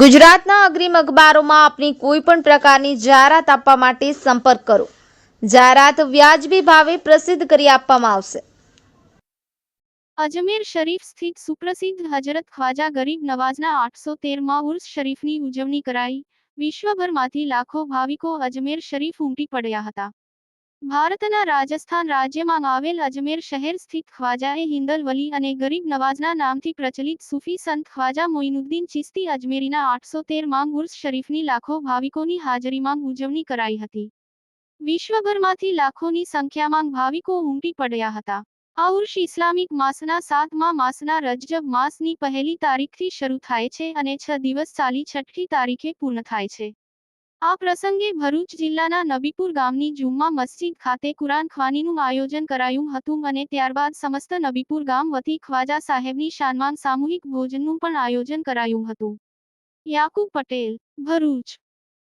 ગુજરાતના અગ્રીમ અખબારોમાં આપની કોઈ પણ પ્રકારની જાહેરાત આપવા માટે સંપર્ક કરો. જાહેરાત વ્યાજબી ભાવે પ્રસિદ્ધ કરી આપવામાં આવશે. અજમેર શરીફ સ્થિત સુપ્રસિદ્ધ હજરત ખ્વાજા ગરીબ નવાઝના આઠસો તેરમાં ઉર્સ શરીફની ઉજવણી કરાઈ. વિશ્વભરમાંથી લાખો ભાવિકો અજમેર શરીફ ઉમટી પડ્યા હતા. ભારતના રાજસ્થાન રાજ્યમાં આવેલ અજમેર શહેર સ્થિત ખ્વાજાએ હિંદલ વલી અને ગરીબ નવાઝના નામથી પ્રચલિત સૂફી સંત ખ્વાજા મોઇનુદ્દીન ચિસ્તી અજમેરીના આઠસો તેરમાં ઉર્સ શરીફની લાખો ભાવિકોની હાજરીમાં ઉજવણી કરાઈ હતી. વિશ્વભરમાંથી લાખોની સંખ્યામાં ભાવિકો ઉમટી પડ્યા હતા. આ ઉર્ષ ઇસ્લામિક માસના સાતમા માસના રજજબ માસની પહેલી તારીખથી શરૂ થાય છે અને છ દિવસ ચાલી છઠ્ઠી તારીખે પૂર્ણ થાય છે. આ પ્રસંગે ભરૂચ જિલ્લાના નબીપુર ગામની જુમ્મા મસ્જિદ ખાતે કુરાન ખવાનીનું આયોજન કરાયું હતું અને ત્યારબાદ સમસ્ત નબીપુર ગામ વતી ખ્વાજા સાહેબની શાનમાં સામૂહિક ભોજનનું પણ આયોજન કરાયું હતું. યાકુબ પટેલ, ભરૂચ.